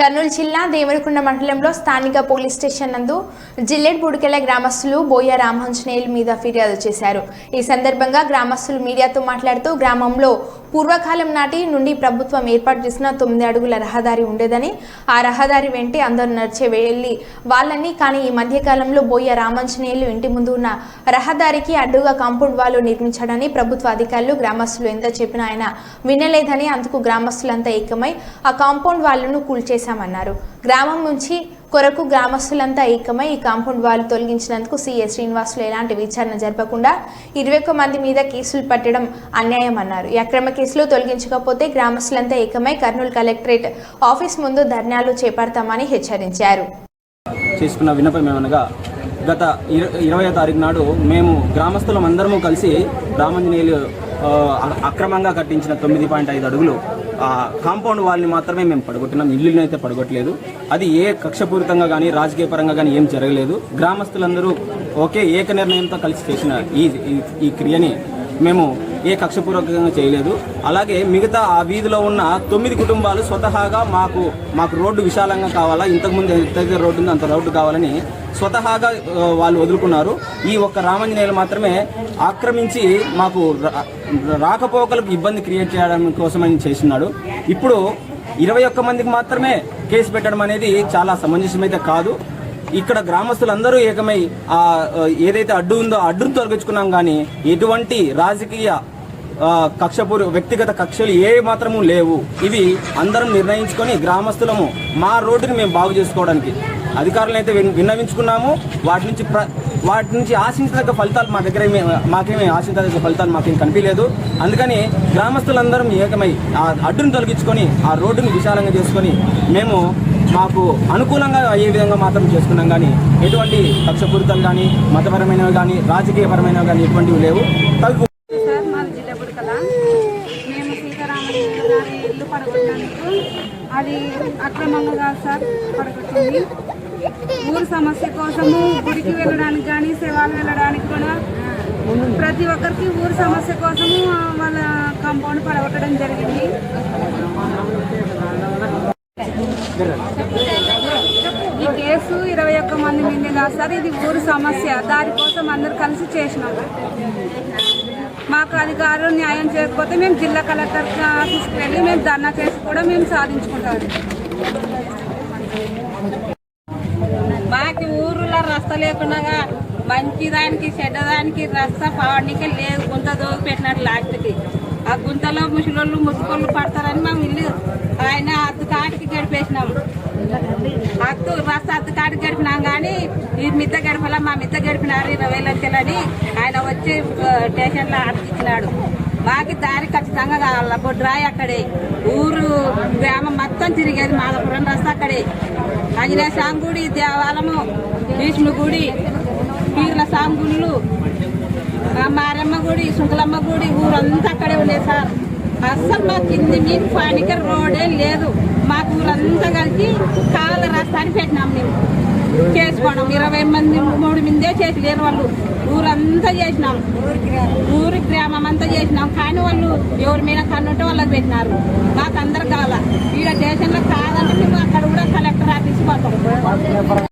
కర్నూలు జిల్లా దేవరకొండ మండలంలో స్థానిక పోలీస్ స్టేషన్ నందు జిల్లెడ్ బుడికెల గ్రామస్తులు బోయ రామాంజనేయులు మీద ఫిర్యాదు చేశారు. ఈ సందర్భంగా గ్రామస్తులు మీడియాతో మాట్లాడుతూ గ్రామంలో పూర్వకాలం నాటి నుండి ప్రభుత్వం ఏర్పాటు చేసిన తొమ్మిది అడుగుల రహదారి ఉండేదని ఆ రహదారి వెంటే అందరూ నడిచే వెళ్ళి వాళ్ళని కానీ ఈ మధ్యకాలంలో బోయ రామాంజనేయులు ఇంటి ముందు ఉన్న రహదారికి అడ్డుగా కాంపౌండ్ వాళ్ళు నిర్మించాడని ప్రభుత్వ అధికారులు గ్రామస్తులు ఎంత చెప్పినా ఆయన వినలేదని అందుకు గ్రామస్తులంతా ఏకమై ఆ కాంపౌండ్ వాళ్ళను చేశామన్నారు. గ్రామం నుంచి కొరకు గ్రామస్తులంతా ఏకమై ఈ కాంపౌండ్ వాళ్ళు తొలగించినందుకు సిఎస్ శ్రీనివాసులు ఎలాంటి విచారణ జరపకుండా ఇరవై ఒక్క మంది మీద కేసులు పట్టడం అన్యాయం అన్నారు ఈ అక్రమ కేసులు తొలగించకపోతే గ్రామస్తులంతా ఏకమై కర్నూలు కలెక్టరేట్ ఆఫీస్ ముందు ధర్నాలు చేపడతామని హెచ్చరించారు. చేసుకున్న విన్నపం ఏమనగా గత ఇరవై తారీఖు నాడు మేము గ్రామస్తులం అందరము కలిసి రామంజనేయులు అక్రమంగా కట్టించిన తొమ్మిది పాయింట్ ఐదు అడుగులు ఆ కాంపౌండ్ వాళ్ళని మాత్రమే మేము పడగొట్టినాం. ఇల్లుని అయితే పడగొట్టలేదు. అది ఏ కక్షపూరితంగా కానీ రాజకీయ పరంగా కానీ ఏం జరగలేదు. గ్రామస్తులందరూ ఒకే ఏక నిర్ణయంతో కలిసి చేసిన ఈ- ఈ క్రియని మేము ఏ కక్షపూర్వకంగా చేయలేదు. అలాగే మిగతా ఆ వీధిలో ఉన్న తొమ్మిది కుటుంబాలు స్వతహాగా మాకు మాకు రోడ్డు విశాలంగా కావాలా? ఇంతకుముందు ఎంతైతే రోడ్డు ఉందో అంత రోడ్డు కావాలని స్వతహాగా వాళ్ళు వదులుకున్నారు. ఈ ఒక్క రామంజనేయులు మాత్రమే ఆక్రమించి మాకు రాకపోకలకు ఇబ్బంది క్రియేట్ చేయడం కోసమని చేస్తున్నాడు. ఇప్పుడు ఇరవై ఒక్క మందికి మాత్రమే కేసు పెట్టడం అనేది చాలా సమంజసమైతే కాదు. ఇక్కడ గ్రామస్తులందరూ ఏకమై ఆ ఏదైతే అడ్డు ఉందో అడ్డును తొలగించుకున్నాం కానీ ఎటువంటి రాజకీయ కక్షపూర్ వ్యక్తిగత కక్షలు ఏ మాత్రము లేవు. ఇవి అందరం నిర్ణయించుకొని గ్రామస్తులము మా రోడ్డుని మేము బాగు చేసుకోవడానికి అధికారులను అయితే విన్- విన్నవించుకున్నాము. వాటి నుంచి ప్ర వాటి నుంచి ఆశించదగ్గ ఫలితాలు మా దగ్గర మాకేమీ ఆశించదగ్గ ఫలితాలు మాకేం కనిపించలేదు అందుకని గ్రామస్తులందరం ఏకమై ఆ అడ్డును తొలగించుకొని ఆ రోడ్డుని విశాలంగా చేసుకొని మేము మాకు అనుకూలంగా అయ్యే విధంగా మాత్రం చేసుకున్నాం కానీ ఎటువంటి కక్షపూరితాలు కానీ మతపరమైనవి కానీ రాజకీయపరమైనవి కానీ ఎటువంటివి లేవు. తగ్గు మేము సీతారామయ్య గారి ఇల్లు అది అక్రమంగా కాదు సార్ పడగొట్టింది. ఊరు సమస్య కోసము గుడికి వెళ్ళడానికి కానీ శివాలు వెళ్ళడానికి కూడా ప్రతి ఒక్కరికి ఊరు సమస్య కోసము వాళ్ళ కాంపౌండ్ పడగొట్టడం జరిగింది ఈ కేసు ఇరవై ఒక్క మంది మీద కాదు ఊరు సమస్య. దానికోసం అందరు కలిసి చేసినాం. మాకు అధికారులు న్యాయం చేయకపోతే మేము జిల్లా కలెక్టర్ ఆఫీస్కి వెళ్ళి మేము ధర్నా చేసి కూడా మేము సాధించుకుంటాం. మాకు ఊర్లో రస్త లేకుండా మంచిదానికి చెడ్డదానికి రస్త పావడానికి లేదు. గుంత దోగి పెట్టినట్టు లాస్ట్కి. ఆ గుంతలో ముసలోళ్ళు ముసుకోళ్ళు పడతారని మేము ఇల్లు ఆయన అత్తు గడిపేసినాము గడిపేసినాం అత్తు రస్త గడిపినాం కానీ ఈ మిద్ద గడపలా మా మిద్ద గడిపినారు ఇరవై లక్షలని ఆయన వచ్చి స్టేషన్లో అతికిచ్చినాడు మాకు దారి ఖచ్చితంగా కావాల బొడ్రాయి అక్కడే. ఊరు గ్రామం మొత్తం తిరిగేది మాధపురం రస్త అక్కడే. ఆంజనేయ స్వామి గుడి దేవాలయము విష్ణు గుడి పీర్ల స్వామి గుళ్ళు మారమ్మ గుడి శుంకులమ్మ గుడి ఊరంతా అక్కడే ఉండేది సార్. అస్సలు మా కింది మీకు పానిక రోడే లేదు. మాకు ఊరంతా కలిసి కాళ్ళ రాస్తాని పెట్టినాం మేము. చేసుకోవడం. ఇరవై మంది మూడు మందే చేసిలేరు వాళ్ళు ఊరంతా చేసినాం. ఊరి గ్రామం అంతా చేసినాం. కానీ వాళ్ళు ఎవరి మీద కన్నుంటే వాళ్ళకి పెట్టినారు. మాకు అందరు కావాలా? ఈడ దేశంలో కాదంటే మేము అక్కడ కూడా కలెక్టర్ ఆఫీస్ పోతాం.